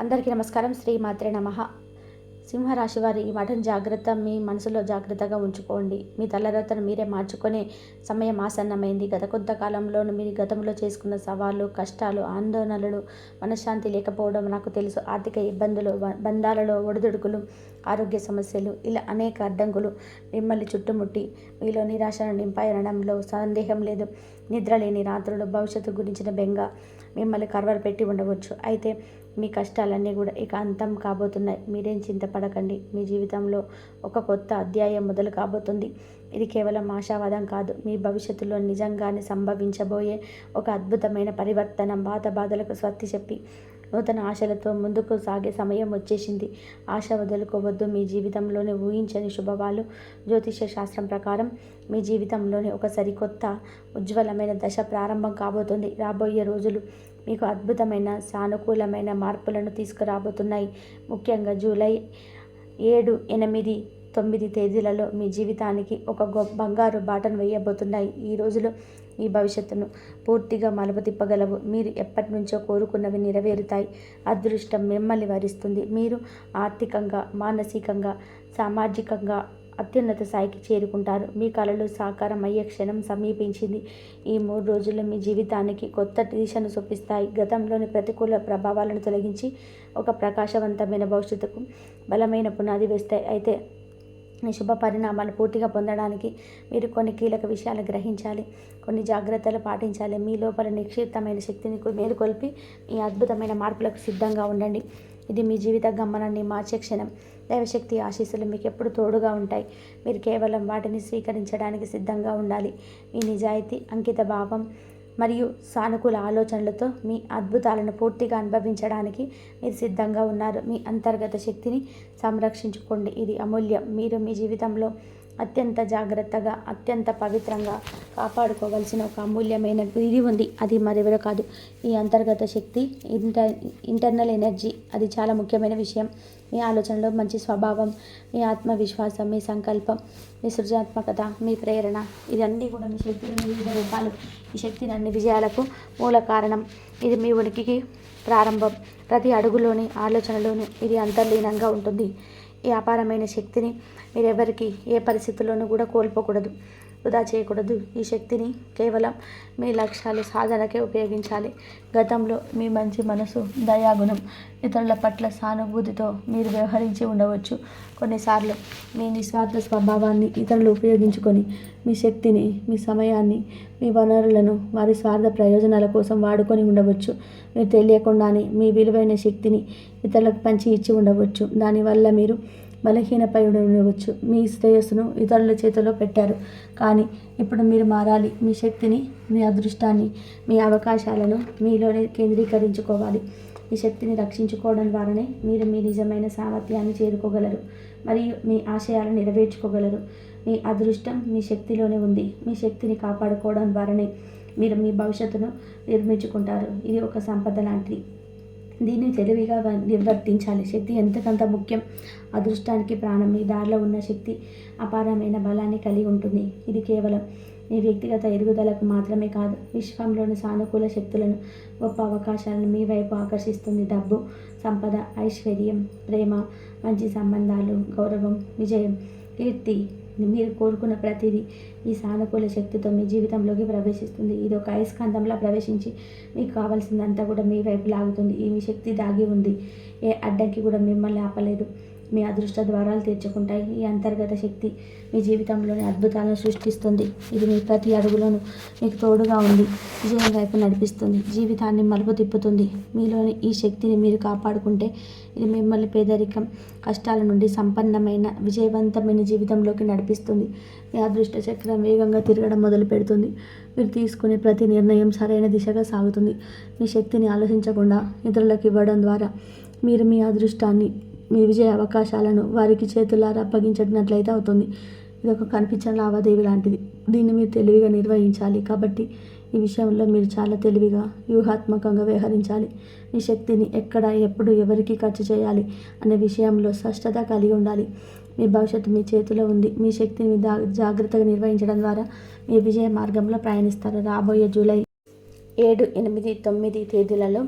అందరికీ నమస్కారం. శ్రీ మాత్రే నమ. సింహరాశి వారి ఈ మఠం జాగ్రత్త మీ మనసులో జాగ్రత్తగా ఉంచుకోండి. మీ తలరతను మీరే మార్చుకునే సమయం ఆసన్నమైంది. గత కొంతకాలంలోనూ మీరు గతంలో చేసుకున్న సవాళ్ళు కష్టాలు ఆందోళనలు మనశ్శాంతి లేకపోవడం నాకు తెలుసు. ఆర్థిక ఇబ్బందులు బంధాలలో ఒడిదుడుకులు ఆరోగ్య సమస్యలు ఇలా అనేక అడ్డంకులు మిమ్మల్ని చుట్టుముట్టి మీలో నిరాశను నింపాయనడంలో సందేహం లేదు. నిద్రలేని రాత్రులు భవిష్యత్తు గురించిన బెంగ మిమ్మల్ని కర్వలు పెట్టి ఉండవచ్చు. అయితే మీ కష్టాలన్నీ కూడా ఇక అంతం కాబోతున్నాయి. మీరేం చింతపడకండి. మీ జీవితంలో ఒక కొత్త అధ్యాయం మొదలు కాబోతుంది. ఇది కేవలం ఆశావాదం కాదు. మీ భవిష్యత్తులో నిజంగానే సంభవించబోయే ఒక అద్భుతమైన పరివర్తన. బాధ బాధలకు స్వస్తి చెప్పి నూతన ఆశలతో ముందుకు సాగే సమయం వచ్చేసింది. ఆశ వదులుకోవద్దు. మీ జీవితంలోనే ఊహించని శుభవాలు. జ్యోతిష శాస్త్రం ప్రకారం మీ జీవితంలోనే ఒక సరికొత్త ఉజ్వలమైన దశ ప్రారంభం కాబోతుంది. రాబోయే రోజులు మీకు అద్భుతమైన సానుకూలమైన మార్పులను తీసుకురాబోతున్నాయి. ముఖ్యంగా జూలై ఏడు ఎనిమిది తొమ్మిది తేదీలలో మీ జీవితానికి ఒక గొప్ప బంగారు బాటను వేయబోతున్నాయి. ఈ రోజులో మీ భవిష్యత్తును పూర్తిగా మలుపు తిప్పగలవు మీరు ఎప్పటి నుంచో కోరుకున్నవి నెరవేరుతాయి. అదృష్టం మిమ్మల్ని వరిస్తుంది. మీరు ఆర్థికంగా మానసికంగా సామాజికంగా అత్యున్నత స్థాయికి చేరుకుంటారు. మీ కళలు సాకారం అయ్యే క్షణం సమీపించింది. ఈ మూడు రోజులు మీ జీవితానికి కొత్త దిశను చూపిస్తాయి. గతంలోని ప్రతికూల ప్రభావాలను తొలగించి ఒక ప్రకాశవంతమైన భవిష్యత్తుకు బలమైన పునాది వేస్తాయి. అయితే ఈ శుభ పరిణామాలు పూర్తిగా పొందడానికి మీరు కొన్ని కీలక విషయాలు గ్రహించాలి. కొన్ని జాగ్రత్తలు పాటించాలి. మీ లోపల నిక్షిప్తమైన శక్తిని మేలుకొల్పి మీ అద్భుతమైన మార్పులకు సిద్ధంగా ఉండండి. ఇది మీ జీవిత గమనాన్ని మార్చే క్షణం. దైవశక్తి ఆశీస్సులు మీకు ఎప్పుడు తోడుగా ఉంటాయి. మీరు కేవలం వాటిని స్వీకరించడానికి సిద్ధంగా ఉండాలి. మీ నిజాయితీ అంకిత భావం మరియు సానుకూల ఆలోచనలతో మీ అద్భుతాలను పూర్తిగా అనుభవించడానికి మీరు సిద్ధంగా ఉన్నారు. మీ అంతర్గత శక్తిని సంరక్షించుకోండి. ఇది అమూల్యం. మీరు మీ జీవితంలో అత్యంత జాగ్రత్తగా అత్యంత పవిత్రంగా కాపాడుకోవాల్సిన ఒక అమూల్యమైన ఇది ఉంది. అది మరెవరో కాదు. ఈ అంతర్గత శక్తి ఇంటర్ ఇంటర్నల్ ఎనర్జీ అది చాలా ముఖ్యమైన విషయం. మీ ఆలోచనలో మంచి స్వభావం మీ ఆత్మవిశ్వాసం మీ సంకల్పం మీ సృజనాత్మకత మీ ప్రేరణ ఇదన్నీ కూడా మీ శక్తిని వివిధ రూపాలు ఈ శక్తిని అన్ని విజయాలకు మూల కారణం. ఇది మీ ఉనికికి ప్రారంభం. ప్రతి అడుగులోని ఆలోచనలోనూ ఇది అంతర్లీనంగా ఉంటుంది. ఈ అపారమైన శక్తిని మీరెవరికి ఏ పరిస్థితుల్లోనూ కూడా కోల్పోకూడదు. వృధా చేయకూడదు. ఈ శక్తిని కేవలం మీ లక్ష్యాలు సాధనకే ఉపయోగించాలి. గతంలో మీ మంచి మనసు దయాగుణం ఇతరుల పట్ల సానుభూతితో మీరు వ్యవహరించి ఉండవచ్చు. కొన్నిసార్లు మీ నిస్వార్థ స్వభావాన్ని ఇతరులు ఉపయోగించుకొని మీ శక్తిని మీ సమయాన్ని మీ వనరులను వారి స్వార్థ ప్రయోజనాల కోసం వాడుకొని ఉండవచ్చు. మీరు తెలియకుండానే మీ విలువైన శక్తిని ఇతరులకు పంచి ఇచ్చి ఉండవచ్చు. దానివల్ల మీరు బలహీనపై ఉండవచ్చు మీ శ్రేయస్సును ఇతరుల చేతిలో పెట్టారు. కానీ ఇప్పుడు మీరు మారాలి. మీ శక్తిని మీ అదృష్టాన్ని మీ అవకాశాలను మీలోనే కేంద్రీకరించుకోవాలి. మీ శక్తిని రక్షించుకోవడం ద్వారానే మీరు మీ నిజమైన సామర్థ్యాన్ని చేరుకోగలరు. మరియు మీ ఆశయాలను నెరవేర్చుకోగలరు. మీ అదృష్టం మీ శక్తిలోనే ఉంది. మీ శక్తిని కాపాడుకోవడం ద్వారానే మీరు మీ భవిష్యత్తును నిర్మించుకుంటారు. ఇది ఒక సంపద లాంటిది. దీన్ని తెలివిగా వ- నిర్వర్తించాలి. శక్తి ఎంతకంత ముఖ్యం? అదృష్టానికి ప్రాణం. మీ దారిలో ఉన్న శక్తి అపారమైన బలాన్ని కలిగి ఉంటుంది. ఇది కేవలం మీ వ్యక్తిగత ఎదుగుదలకు మాత్రమే కాదు విశ్వంలోని సానుకూల శక్తులను గొప్ప అవకాశాలను మీ వైపు ఆకర్షిస్తుంది. డబ్బు సంపద ఐశ్వర్యం ప్రేమ మంచి సంబంధాలు గౌరవం విజయం కీర్తి మీరు కోరుకున్న ప్రతిదీ ఈ సానుకూల శక్తితో మీ జీవితంలోకి ప్రవేశిస్తుంది. ఇది ఒక అయస్కాంతంలా ప్రవేశించి మీకు కావాల్సిందంతా కూడా మీ వైపు లాగుతుంది. ఈ మీ శక్తి దాగి ఉంది. ఏ అడ్డంకి కూడా మిమ్మల్ని ఆపలేదు. మీ అదృష్ట ద్వారాలు తెరుచుకుంటాయి. ఈ అంతర్గత శక్తి మీ జీవితంలోని అద్భుతాలను సృష్టిస్తుంది. ఇది మీ ప్రతి అడుగులోనూ మీకు తోడుగా ఉంది. విజయం వైపు నడిపిస్తుంది. జీవితాన్ని మలుపు తిప్పుతుంది. మీలోని ఈ శక్తిని మీరు కాపాడుకుంటే ఇది మిమ్మల్ని పేదరికం కష్టాల నుండి సంపన్నమైన విజయవంతమైన జీవితంలోకి నడిపిస్తుంది. మీ అదృష్ట చక్రం వేగంగా తిరగడం మొదలు పెడుతుంది. మీరు తీసుకునే ప్రతి నిర్ణయం సరైన దిశగా సాగుతుంది. మీ శక్తిని ఆలోచించకుండా ఇతరులకు ఇవ్వడం ద్వారా మీరు మీ అదృష్టాన్ని మీ విజయ అవకాశాలను వారికి చేతులారా అప్పగించినట్లయితే అవుతుంది. ఇది ఒక కనిపించిన లావాదేవీ లాంటిది. దీన్ని మీరు తెలివిగా నిర్వహించాలి కాబట్టి ఈ విషయంలో మీరు చాలా తెలివిగా వ్యూహాత్మకంగా వ్యవహరించాలి. మీ శక్తిని ఎక్కడ ఎప్పుడు ఎవరికి ఖర్చు చేయాలి అనే విషయంలో స్పష్టత కలిగి ఉండాలి. మీ భవిష్యత్తు మీ చేతిలో ఉంది. మీ శక్తిని మీ జాగ్రత్తగా నిర్వహించడం ద్వారా మీ విజయ మార్గంలో ప్రయాణిస్తారు. రాబోయే జూలై ఏడు ఎనిమిది తొమ్మిది తేదీలలో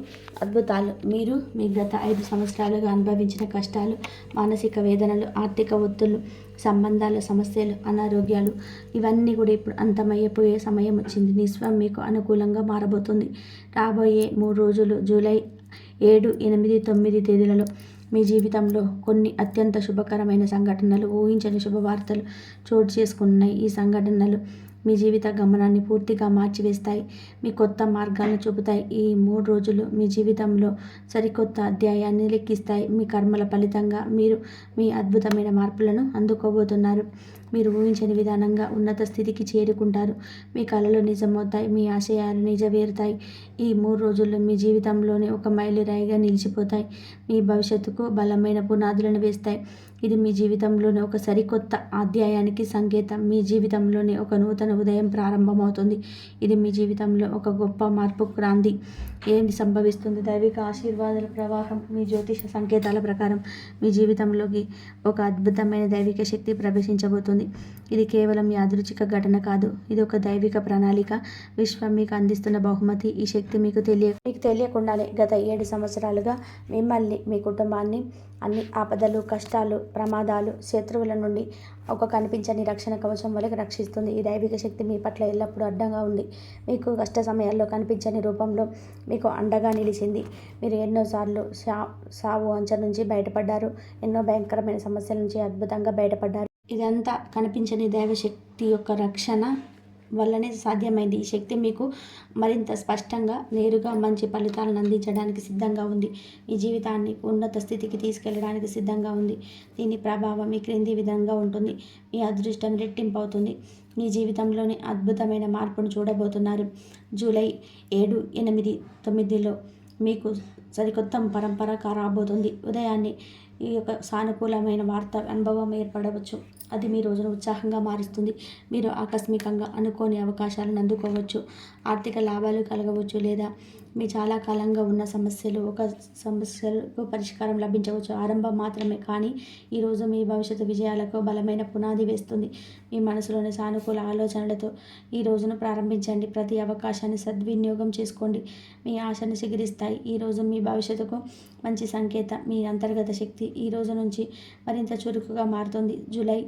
అద్భుతాలు. మీరు మీ గత ఐదు సంవత్సరాలుగా అనుభవించిన కష్టాలు మానసిక వేదనలు ఆర్థిక ఒత్తులు సంబంధాల సమస్యలు అనారోగ్యాలు ఇవన్నీ కూడా ఇప్పుడు అంతమయ్యపోయే సమయం వచ్చింది. నిస్వం మీకు అనుకూలంగా మారబోతుంది. రాబోయే మూడు రోజులు జూలై ఏడు ఎనిమిది తొమ్మిది తేదీలలో మీ జీవితంలో కొన్ని అత్యంత శుభకరమైన సంఘటనలు ఊహించని శుభవార్తలు చోటు చేసుకున్నాయి. ఈ సంఘటనలు మీ జీవిత గమనాన్ని పూర్తిగా మార్చివేస్తాయి మీ కొత్త మార్గాన్ని చూపుతాయి. ఈ మూడు రోజులు మీ జీవితంలో సరికొత్త అధ్యాయాన్ని లెక్కిస్తాయి. మీ కర్మల ఫలితంగా మీరు మీ అద్భుతమైన మార్పులను అందుకోబోతున్నారు. మీరు ఊహించని విధానంగా ఉన్నత స్థితికి చేరుకుంటారు. మీ కళలు నిజమవుతాయి మీ ఆశయాలు నిజవేరుతాయి ఈ మూడు రోజుల్లో మీ జీవితంలోనే ఒక మైలురాయిగా నిలిచిపోతాయి. మీ భవిష్యత్తుకు బలమైన పునాదులను వేస్తాయి. ఇది మీ జీవితంలోని ఒక సరికొత్త అధ్యాయానికి సంకేతం. మీ జీవితంలోని ఒక నూతన ఉదయం ప్రారంభమవుతుంది. ఇది మీ జీవితంలో ఒక గొప్ప మార్పు క్రాంతి. ఏమి సంభవిస్తుంది? దైవిక ఆశీర్వాదాల ప్రవాహం మీ జ్యోతిష సంకేతాల ప్రకారం మీ జీవితంలోకి ఒక అద్భుతమైన దైవిక శక్తి ప్రవేశించబోతుంది. ఇది కేవలం యాదృచ్ఛిక ఘటన కాదు. ఇది ఒక దైవిక ప్రణాళిక. విశ్వం మీకు అందిస్తున్న బహుమతి. ఈ శక్తి మీకు తెలియ మీకు తెలియకుండానే గత ఏడు సంవత్సరాలుగా మిమ్మల్ని మీ కుటుంబాన్ని అన్ని ఆపదలు కష్టాలు ప్రమాదాలు శత్రువుల నుండి ఒక కనిపించని రక్షణ కవచం వలె రక్షిస్తుంది. ఈ దైవిక శక్తి మీ పట్ల ఎల్లప్పుడూ అడ్డంగా ఉంది. మీకు కష్ట సమయాల్లో కనిపించని రూపంలో మీకు అండగా నిలిచింది. మీరు ఎన్నోసార్లు సా సావు అంచ నుంచి బయటపడ్డారు. ఎన్నో భయంకరమైన సమస్యల నుంచి అద్భుతంగా బయటపడ్డారు. ఇదంతా కనిపించని దైవశక్తి యొక్క రక్షణ వల్లనే సాధ్యమైంది. ఈ శక్తి మీకు మరింత స్పష్టంగా నేరుగా మంచి ఫలితాలను అందించడానికి సిద్ధంగా ఉంది. మీ జీవితాన్ని ఉన్నత స్థితికి తీసుకెళ్ళడానికి సిద్ధంగా ఉంది. దీని ప్రభావం మీ క్రింది విధంగా ఉంటుంది. మీ అదృష్టం రెట్టింపు అవుతుంది మీ జీవితంలోని అద్భుతమైన మార్పును చూడబోతున్నారు. జూలై ఏడు ఎనిమిది తొమ్మిదిలో మీకు సరికొత్త పరంపర రాబోతుంది ఉదయాన్నే ఈ యొక్క సానుకూలమైన వార్త అనుభవం ఏర్పడవచ్చు. అది మీ రోజును ఉత్సాహంగా మారుస్తుంది. మీరు ఆకస్మికంగా అనుకోని అవకాశాలను అందుకోవచ్చు. ఆర్థిక లాభాలు కలగవచ్చు లేదా మీ చాలా కాలంగా ఉన్న సమస్యలు ఒక సమస్యలకు పరిష్కారం లభించవచ్చు. ఆరంభం మాత్రమే కానీ ఈరోజు మీ భవిష్యత్తు విజయాలకు బలమైన పునాది వేస్తుంది. మీ మనసులోని సానుకూల ఆలోచనలతో ఈ రోజును ప్రారంభించండి. ప్రతి అవకాశాన్ని సద్వినియోగం చేసుకోండి. మీ ఆశను సిగిరిస్తాయి. ఈరోజు మీ భవిష్యత్తుకు మంచి సంకేతం. మీ అంతర్గత శక్తి ఈ రోజు నుంచి మరింత చురుకుగా మారుతుంది. జూలై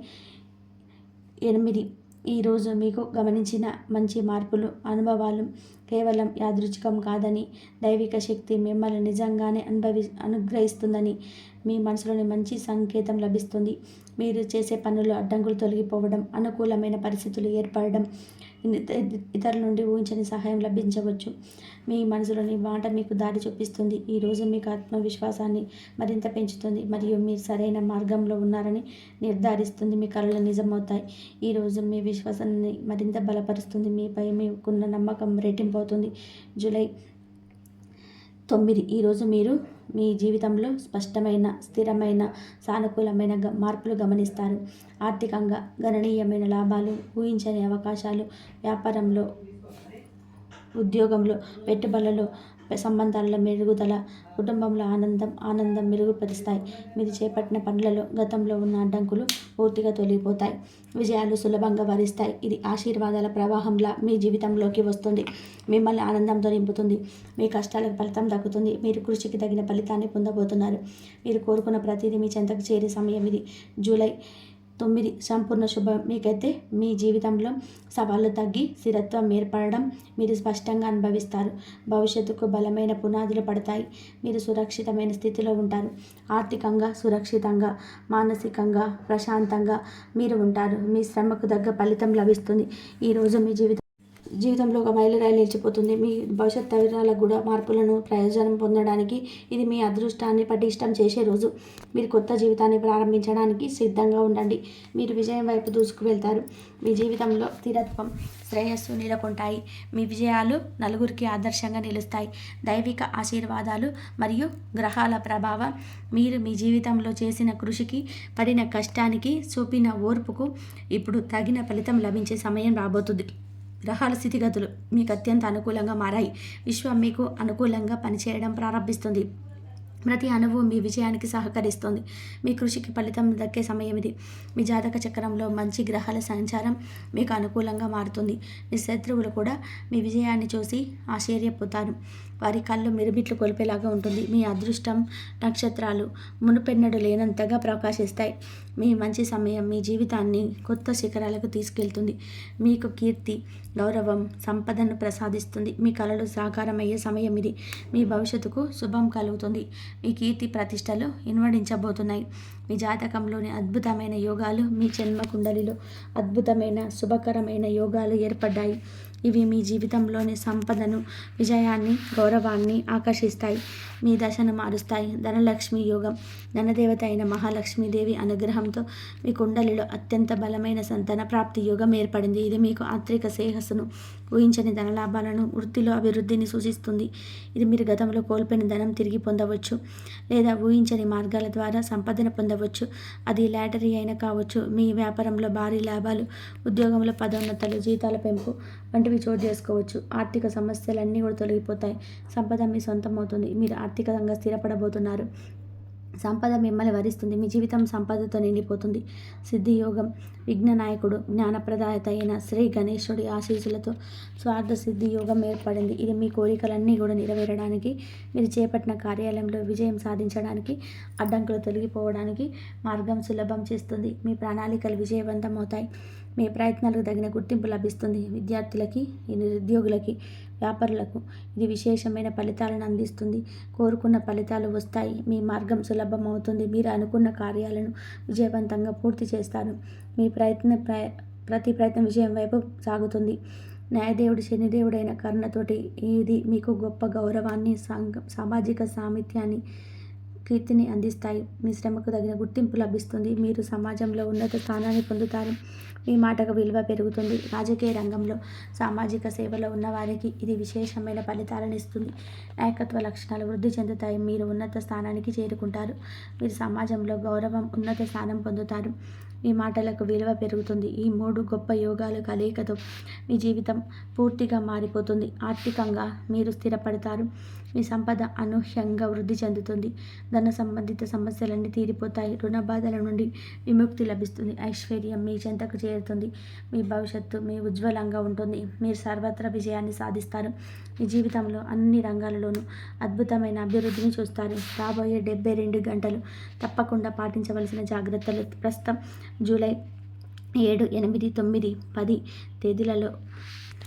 ఎనిమిది ఈరోజు మీకు గమనించిన మంచి మార్పులు అనుభవాలు కేవలం యాదృచ్ఛికం కాదని దైవిక శక్తి మిమ్మల్ని నిజంగానే అనుభవి అనుగ్రహిస్తుందని మీ మనసులోని మంచి సంకేతం లభిస్తుంది. మీరు చేసే పనులు అడ్డంకులు తొలగిపోవడం అనుకూలమైన పరిస్థితులు ఏర్పడడం ఇతరుల నుండి ఊహించని సహాయం లభించవచ్చు. మీ మనసులోని మాట మీకు దారి చూపిస్తుంది. ఈరోజు మీకు ఆత్మవిశ్వాసాన్ని మరింత పెంచుతుంది మరియు మీరు సరైన మార్గంలో ఉన్నారని నిర్ధారిస్తుంది. మీ కళలు నిజమవుతాయి. ఈరోజు మీ విశ్వాసాన్ని మరింత బలపరుస్తుంది. మీపై మీకున్న నమ్మకం రెట్టింపు అవుతుంది జూలై తొమ్మిది. ఈరోజు మీరు మీ జీవితంలో స్పష్టమైన స్థిరమైన సానుకూలమైన గ మార్పులు గమనిస్తారు. ఆర్థికంగా గణనీయమైన లాభాలు ఊహించని అవకాశాలు వ్యాపారంలో ఉద్యోగంలో పెట్టుబడులలో సంబంధాలలో మెరుగుదల కుటుంబంలో ఆనందం ఆనందం మెరుగుపరుస్తాయి. మీరు చేపట్టిన పనులలో గతంలో ఉన్న అడ్డంకులు పూర్తిగా తొలగిపోతాయి. విజయాలు సులభంగా వరిస్తాయి. ఇది ఆశీర్వాదాల ప్రవాహంలా మీ జీవితంలోకి వస్తుంది. మిమ్మల్ని ఆనందంతో నింపుతుంది. మీ కష్టాలకు ఫలితం దక్కుతుంది. మీరు కృషికి తగిన ఫలితాన్ని పొందబోతున్నారు. మీరు కోరుకున్న ప్రతిదీ మీ చెంతకు చేరే సమయం ఇది. జూలై తొమ్మిది సంపూర్ణ శుభం. మీకైతే మీ జీవితంలో సవాళ్ళు తగ్గి స్థిరత్వం ఏర్పడడం మీరు స్పష్టంగా అనుభవిస్తారు. భవిష్యత్తుకు బలమైన పునాదులు పడతాయి. మీరు సురక్షితమైన స్థితిలో ఉంటారు. ఆర్థికంగా సురక్షితంగా మానసికంగా ప్రశాంతంగా మీరు ఉంటారు. మీ శ్రమకు తగ్గ ఫలితం లభిస్తుంది. ఈరోజు మీ జీవితం జీవితంలో ఒక మైలురాయి నిలిచిపోతుంది. మీ భవిష్యత్ తరాలకు కూడా మార్పులను ప్రయోజనం పొందడానికి ఇది మీ అదృష్టాన్ని పటిష్టం చేసే రోజు. మీరు కొత్త జీవితాన్ని ప్రారంభించడానికి సిద్ధంగా ఉండండి. మీరు విజయం వైపు దూసుకు వెళ్తారు. మీ జీవితంలో స్థిరత్వం శ్రేయస్సు నెలకొంటాయి. మీ విజయాలు నలుగురికి ఆదర్శంగా నిలుస్తాయి. దైవిక ఆశీర్వాదాలు మరియు గ్రహాల ప్రభావం. మీరు మీ జీవితంలో చేసిన కృషికి పడిన కష్టానికి చూపిన ఓర్పుకు ఇప్పుడు తగిన ఫలితం లభించే సమయం రాబోతుంది. గ్రహాల స్థితిగతులు మీకు అత్యంత అనుకూలంగా మారాయి. విశ్వం మీకు అనుకూలంగా పనిచేయడం ప్రారంభిస్తుంది. ప్రతి అణువు మీ విజయానికి సహకరిస్తుంది. మీ కృషికి ఫలితం దక్కే సమయం ఇది. మీ జాతక చక్రంలో మంచి గ్రహాల సంచారం మీకు అనుకూలంగా మారుతుంది. మీ శత్రువులు కూడా మీ విజయాన్ని చూసి ఆశ్చర్యపోతారు. వారి కళ్ళు మిరుబిట్లు కొలిపేలాగా ఉంటుంది. మీ అదృష్టం నక్షత్రాలు మునుపెన్నడు లేనంతగా ప్రకాశిస్తాయి. మీ మంచి సమయం మీ జీవితాన్ని కొత్త శిఖరాలకు తీసుకెళ్తుంది. మీకు కీర్తి గౌరవం సంపదను ప్రసాదిస్తుంది. మీ కళలు సాకారమయ్యే సమయం ఇది. మీ భవిష్యత్తుకు శుభం కలుగుతుంది. మీ కీర్తి ప్రతిష్టలు ఇన్వడించబోతున్నాయి మీ జాతకంలోని అద్భుతమైన యోగాలు మీ జన్మ కుండలిలో అద్భుతమైన శుభకరమైన యోగాలు ఏర్పడ్డాయి. ఇవి మీ జీవితంలోని సంపదను విజయాన్ని గౌరవాన్ని ఆకర్షిస్తాయి. మీ దశను మారుస్తాయి. ధనలక్ష్మి యోగం. ధనదేవత అయిన మహాలక్ష్మీదేవి అనుగ్రహంతో మీ కుండలిలో అత్యంత బలమైన సంతాన ప్రాప్తి యోగం ఏర్పడింది. ఇది మీకు ఆత్రిక శ్రేయస్సును ఊహించని ధనలాభాలను వృత్తిలో అభివృద్ధిని సూచిస్తుంది. ఇది మీరు గతంలో కోల్పోయిన ధనం తిరిగి పొందవచ్చు లేదా ఊహించని మార్గాల ద్వారా సంపదన పొందవచ్చు. అది లాటరీ అయినా కావచ్చు. మీ వ్యాపారంలో భారీ లాభాలు ఉద్యోగంలో పదోన్నతలు జీతాల పెంపు వంటివి చోటు చేసుకోవచ్చు. ఆర్థిక సమస్యలన్నీ కూడా తొలగిపోతాయి. సంపద మీ సొంతం అవుతుంది. మీరు ఆర్థికంగా స్థిరపడబోతున్నారు. సంపద మిమ్మల్ని వరిస్తుంది. మీ జీవితం సంపదతో నిండిపోతుంది. సిద్ధి యోగం విఘ్న నాయకుడు జ్ఞానప్రదాయత అయిన శ్రీ గణేశుడి ఆశీస్సులతో స్వార్థ సిద్ధి యోగం ఏర్పడింది. ఇది మీ కోరికలన్నీ కూడా నెరవేరడానికి మీరు చేపట్టిన కార్యాలయంలో విజయం సాధించడానికి అడ్డంకులు తొలగిపోవడానికి మార్గం సులభం చేస్తుంది. మీ ప్రణాళికలు విజయవంతం అవుతాయి మీ ప్రయత్నాలకు తగిన గుర్తింపు లభిస్తుంది. విద్యార్థులకి నిరుద్యోగులకి వ్యాపారులకు. ఇది విశేషమైన ఫలితాలను అందిస్తుంది. కోరుకున్న ఫలితాలు వస్తాయి. మీ మార్గం సులభం అవుతుంది మీరు అనుకున్న కార్యాలను విజయవంతంగా పూర్తి చేస్తారు. మీ ప్రయత్న ప్ర ప్రతి ప్రయత్నం విజయం వైపు సాగుతుంది. న్యాయదేవుడు శనిదేవుడైన కరుణతోటి ఇది మీకు గొప్ప గౌరవాన్ని సాంగ సామాజిక సామిత్యాన్ని కీర్తిని అందిస్తాయి. మీ శ్రమకు తగిన గుర్తింపు లభిస్తుంది. మీరు సమాజంలో ఉన్నత స్థానాన్ని పొందుతారు. మీ మాటకు విలువ పెరుగుతుంది. రాజకీయ రంగంలో సామాజిక సేవలో ఉన్నవారికి ఇది విశేషమైన ఫలితాలను ఇస్తుంది. నాయకత్వ లక్షణాలు వృద్ధి చెందుతాయి. మీరు ఉన్నత స్థానానికి చేరుకుంటారు. మీరు సమాజంలో గౌరవం ఉన్నత స్థానం పొందుతారు. మీ మాటలకు విలువ పెరుగుతుంది. ఈ మూడు గొప్ప యోగాలు కలయికతో మీ జీవితం పూర్తిగా మారిపోతుంది. ఆర్థికంగా మీరు స్థిరపడతారు. మీ సంపద అనూహ్యంగా వృద్ధి చెందుతుంది. ధన సంబంధిత సమస్యలన్నీ తీరిపోతాయి. రుణ బాధల నుండి విముక్తి లభిస్తుంది. ఐశ్వర్యం మీ చెంతకు చేరుతుంది. మీ భవిష్యత్తు మీ ఉజ్వలంగా ఉంటుంది. మీరు సర్వత్రా విజయాన్ని సాధిస్తారు. మీ జీవితంలో అన్ని రంగాలలోనూ అద్భుతమైన అభివృద్ధిని చూస్తారు. రాబోయే డెబ్బై రెండు గంటలు తప్పకుండా పాటించవలసిన జాగ్రత్తలు. ప్రస్తుతం జూలై ఏడు ఎనిమిది తొమ్మిది పది తేదీలలో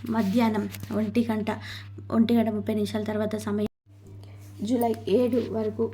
మధ్యాహ్నం ఒంటి గంట ఒంటి గంట ముప్పై నిమిషాల తర్వాత సమయం జూలై ఏడు వరకు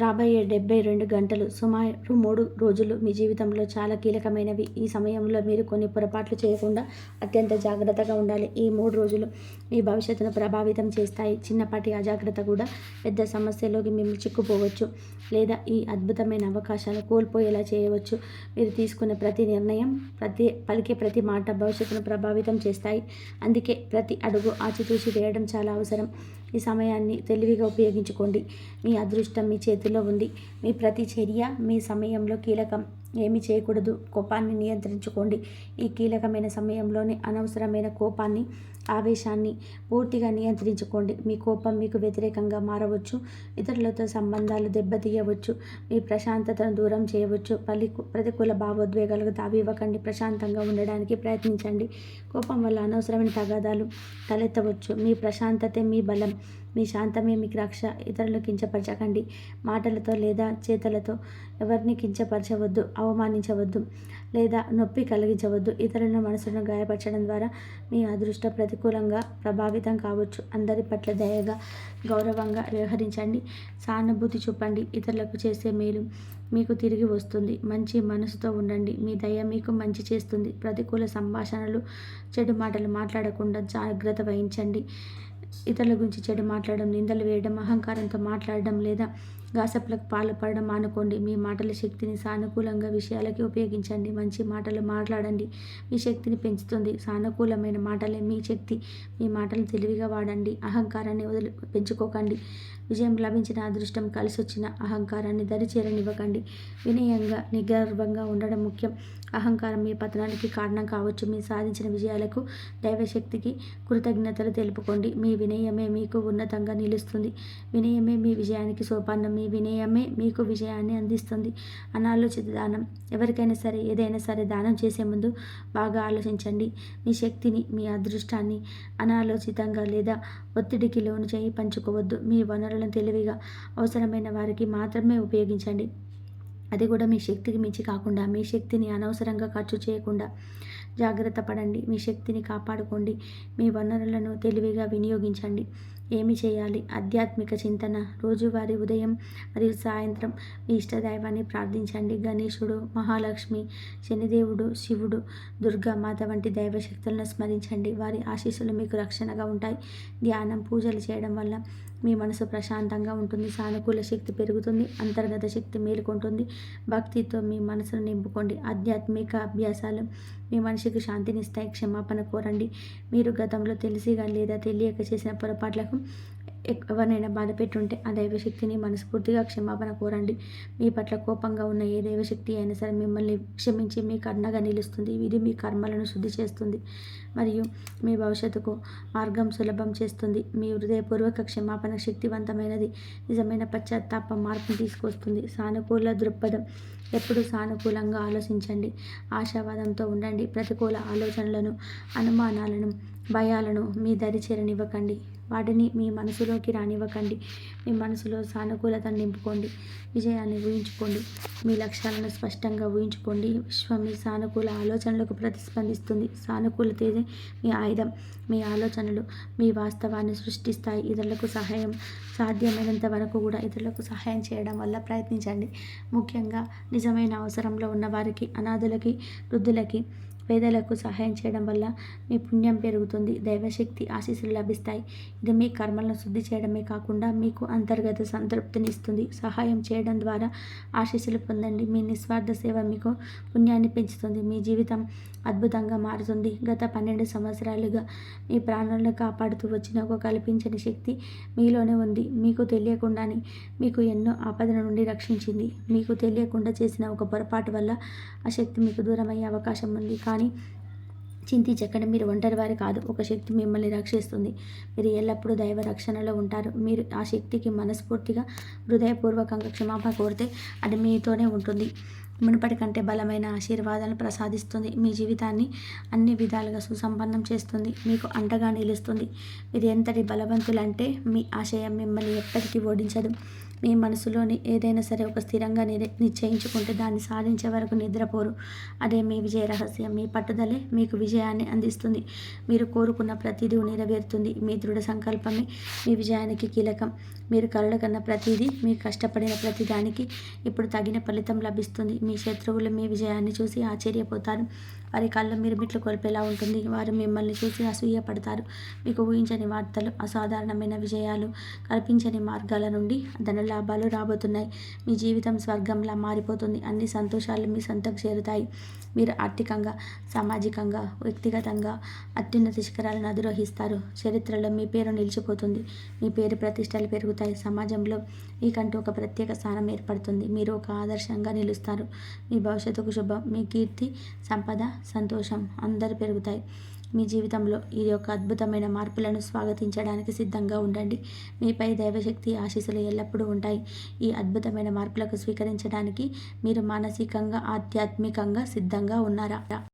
రాబోయే డెబ్బై రెండు గంటలు సుమారు మూడు రోజులు మీ జీవితంలో చాలా కీలకమైనవి. ఈ సమయంలో మీరు కొన్ని పొరపాట్లు చేయకుండా అత్యంత జాగ్రత్తగా ఉండాలి. ఈ మూడు రోజులు మీ భవిష్యత్తును ప్రభావితం చేస్తాయి. చిన్నపాటి అజాగ్రత్త కూడా పెద్ద సమస్యలోకి మేము చిక్కుపోవచ్చు లేదా ఈ అద్భుతమైన అవకాశాలు కోల్పోయేలా చేయవచ్చు. మీరు తీసుకున్న ప్రతి నిర్ణయం ప్రతి పలికే ప్రతి మాట భవిష్యత్తును ప్రభావితం చేస్తాయి. అందుకే ప్రతి అడుగు ఆచితూచి వేయడం చాలా అవసరం. ఈ సమయాన్ని తెలివిగా ఉపయోగించుకోండి. మీ అదృష్టం మీ చేతి చేతిలో ఉంది. మీ ప్రతి చర్య మీ సమయంలో కీలకం ఏమి చేయకూడదు. కోపాన్ని నియంత్రించుకోండి. ఈ కీలకమైన సమయంలోనే అనవసరమైన కోపాన్ని ఆవేశాన్ని పూర్తిగా నియంత్రించుకోండి. మీ కోపం మీకు వ్యతిరేకంగా మారవచ్చు. ఇతరులతో సంబంధాలు దెబ్బతీయవచ్చు. మీ ప్రశాంతతను దూరం చేయవచ్చు. పలి ప్రతికూల భావోద్వేగాలకు తావివ్వకండి ప్రశాంతంగా ఉండడానికి ప్రయత్నించండి. కోపం వల్ల అనవసరమైన తగాదాలు తలెత్తవచ్చు. మీ ప్రశాంతతే మీ బలం. మీ శాంతమే మీకు రక్ష. ఇతరులు కించపరచకండి. మాటలతో లేదా చేతలతో ఎవరిని కించపరచవద్దు అవమానించవద్దు లేదా నొప్పి కలిగించవద్దు. ఇతరుల మనసును గాయపరచడం ద్వారా మీ అదృష్ట ప్రతికూలంగా ప్రభావితం కావచ్చు. అందరి పట్ల దయగా గౌరవంగా వ్యవహరించండి. సానుభూతి చూపండి. ఇతరులకు చేసే మేలు మీకు తిరిగి వస్తుంది. మంచి మనసుతో ఉండండి. మీ దయ మీకు మంచి చేస్తుంది. ప్రతికూల సంభాషణలు చెడు మాటలు మాట్లాడకుండా జాగ్రత్త వహించండి. ఇతరుల గురించి చెడు మాట్లాడడం నిందలు వేయడం అహంకారంతో మాట్లాడడం లేదా గాసప్లకు పాల్పడడం మానుకోండి. మీ మాటల శక్తిని సానుకూలంగా విషయాలకి ఉపయోగించండి. మంచి మాటలు మాట్లాడండి. మీ శక్తిని పెంచుతుంది. సానుకూలమైన మాటలే మీ శక్తి. మీ మాటలు తెలివిగా వాడండి. అహంకారాన్ని వదిలి పెంచుకోకండి. విజయం లభించిన అదృష్టం కలిసి వచ్చిన అహంకారాన్ని దరిచేరనివ్వకండి. వినయంగా నిగర్వంగా ఉండడం ముఖ్యం. అహంకారం మీ పతనానికి కారణం కావచ్చు. మీ సాధించిన విజయాలకు దైవశక్తికి కృతజ్ఞతలు తెలుపుకోండి. మీ వినయమే మీకు ఉన్నతంగా నిలుస్తుంది. వినయమే మీ విజయానికి సోపానం. మీ వినయమే మీకు విజయాన్ని అందిస్తుంది అనాలోచిత దానం. ఎవరికైనా సరే ఏదైనా సరే దానం చేసే ముందు బాగా ఆలోచించండి. మీ శక్తిని మీ అదృష్టాన్ని అనాలోచితంగా లేదా ఒత్తిడికి లోను చేయి పంచుకోవద్దు. మీ వనరులను తెలివిగా అవసరమైన వారికి మాత్రమే ఉపయోగించండి. అది కూడా మీ శక్తికి మించి కాకుండా మీ శక్తిని అనవసరంగా ఖర్చు చేయకుండా జాగ్రత్త పడండి. మీ శక్తిని కాపాడుకోండి. మీ వనరులను తెలివిగా వినియోగించండి. ఏమి చేయాలి? ఆధ్యాత్మిక చింతన. రోజువారి ఉదయం మరియు సాయంత్రం మీ ఇష్టదైవాన్ని ప్రార్థించండి. గణేశుడు మహాలక్ష్మి శనిదేవుడు శివుడు దుర్గా మాత వంటి దైవశక్తులను స్మరించండి. వారి ఆశీస్సులు మీకు రక్షణగా ఉంటాయి. ధ్యానం పూజలు చేయడం వల్ల మీ మనసు ప్రశాంతంగా ఉంటుంది సానుకూల శక్తి పెరుగుతుంది అంతర్గత శక్తి మేలుకుంటుంది. భక్తితో మీ మనసును నింపుకోండి. ఆధ్యాత్మిక అభ్యాసాలు మీ మనిషికి శాంతినిస్తాయి. క్షమాపణ కోరండి. మీరు గతంలో తెలిసిగా లేదా తెలియక చేసిన పొరపాట్లకు ఎవరినైనా బాధ పెట్టుంటే ఆ దైవశక్తిని మనస్ఫూర్తిగా క్షమాపణ కోరండి. మీ పట్ల కోపంగా ఉన్న ఏ దైవశక్తి అయినా సరే మిమ్మల్ని క్షమించి మీ కర్ణగా నిలుస్తుంది. ఇది మీ కర్మలను శుద్ధి చేస్తుంది మరియు మీ భవిష్యత్తుకు మార్గం సులభం చేస్తుంది. మీ హృదయపూర్వక క్షమాపణ శక్తివంతమైనది. నిజమైన పశ్చాత్తాప మార్పును తీసుకొస్తుంది. సానుకూల దృక్పథం. ఎప్పుడు సానుకూలంగా ఆలోచించండి. ఆశావాదంతో ఉండండి. ప్రతికూల ఆలోచనలను అనుమానాలను భయాలను మీ దరి చేరనివ్వకండి. వాటిని మీ మనసులోకి రానివ్వకండి. మీ మనసులో సానుకూలతను నింపుకోండి. విజయాన్ని ఊహించుకోండి. మీ లక్ష్యాలను స్పష్టంగా ఊహించుకోండి. విశ్వం మీ సానుకూల ఆలోచనలకు ప్రతిస్పందిస్తుంది. సానుకూలతే మీ ఆయుధం. మీ ఆలోచనలు మీ వాస్తవాన్ని సృష్టిస్తాయి. ఇతరులకు సహాయం సాధ్యమైనంత వరకు కూడా ఇతరులకు సహాయం చేయడం వల్ల ప్రయత్నించండి. ముఖ్యంగా నిజమైన అవసరంలో ఉన్న వారికి అనాథులకి వృద్ధులకి పేదలకు సహాయం చేయడం వల్ల మీ పుణ్యం పెరుగుతుంది దైవశక్తి ఆశీస్సులు లభిస్తాయి. ఇది మీ కర్మలను శుద్ధి చేయడమే కాకుండా మీకు అంతర్గత సంతృప్తిని ఇస్తుంది. సహాయం చేయడం ద్వారా ఆశీస్సులు పొందండి. మీ నిస్వార్థ సేవ మీకు పుణ్యాన్ని పెంచుతుంది. మీ జీవితం అద్భుతంగా మారుతుంది. గత పన్నెండు సంవత్సరాలుగా మీ ప్రాణాలను కాపాడుతూ వచ్చిన ఒక కల్పించని శక్తి మీలోనే ఉంది. మీకు తెలియకుండానే మీకు ఎన్నో ఆపదల నుండి రక్షించింది. మీకు తెలియకుండా చేసిన ఒక పొరపాటు వల్ల ఆ శక్తి మీకు దూరమయ్యే అవకాశం ఉంది. కానీ చింతించకండి. మీరు ఒంటరి వారి కాదు. ఒక శక్తి మిమ్మల్ని రక్షిస్తుంది. మీరు ఎల్లప్పుడూ దైవ రక్షణలో ఉంటారు. మీరు ఆ శక్తికి మనస్ఫూర్తిగా హృదయపూర్వకంగా క్షమాపణ కోరితే అది మీతోనే ఉంటుంది. మునుపటి కంటే బలమైన ఆశీర్వాదాలను ప్రసాదిస్తుంది. మీ జీవితాన్ని అన్ని విధాలుగా సుసంపన్నం చేస్తుంది. మీకు అండగా నిలుస్తుంది. మీరు ఎంతటి బలవంతులంటే మీ ఆశయం మిమ్మల్ని ఎప్పటికీ ఓడించదు. మీ మనసులోని ఏదైనా సరే ఒక స్థిరంగా నిశ్చయించుకుంటే దాన్ని సాధించే వరకు నిద్రపోరు. అదే మీ విజయ రహస్యం. మీ పట్టుదలే మీకు విజయాన్ని అందిస్తుంది. మీరు కోరుకున్న ప్రతిదీ నెరవేరుతుంది. మీ దృఢ సంకల్పమే మీ విజయానికి కీలకం. మీరు కలలు కన్న ప్రతిదీ మీ కష్టపడిన ప్రతిదానికి ఇప్పుడు తగిన ఫలితం లభిస్తుంది. మీ శత్రువులు మీ విజయాన్ని చూసి ఆశ్చర్యపోతారు. వారి కళ్ళు మిరుమిట్లు కొలిపేలా ఉంటుంది. వారు మిమ్మల్ని చూసి అసూయపడతారు. మీకు ఊహించని వార్తలు అసాధారణమైన విజయాలు కల్పించని మార్గాల నుండి ధనలాభాలు రాబోతున్నాయి. మీ జీవితం స్వర్గంలా మారిపోతుంది. అన్ని సంతోషాలు మీ సొంతకు చేరుతాయి. మీరు ఆర్థికంగా సామాజికంగా వ్యక్తిగతంగా అత్యున్నత శిఖరాలను అధిరోహిస్తారు. చరిత్రలో మీ పేరు నిలిచిపోతుంది. మీ పేరు ప్రతిష్టలు పెరుగుతాయి. సమాజంలో మీకంటూ ఒక ప్రత్యేక స్థానం ఏర్పడుతుంది. మీరు ఒక ఆదర్శంగా నిలుస్తారు. మీ భవిష్యత్తుకు శుభం. మీ కీర్తి సంపద సంతోషం అందరు పెరుగుతాయి. మీ జీవితంలో ఈ యొక్క అద్భుతమైన మార్పులను స్వాగతించడానికి సిద్ధంగా ఉండండి. మీపై దైవశక్తి ఆశీస్సులు ఎల్లప్పుడూ ఉంటాయి. ఈ అద్భుతమైన మార్పులకు స్వీకరించడానికి మీరు మానసికంగా ఆధ్యాత్మికంగా సిద్ధంగా ఉన్నారా?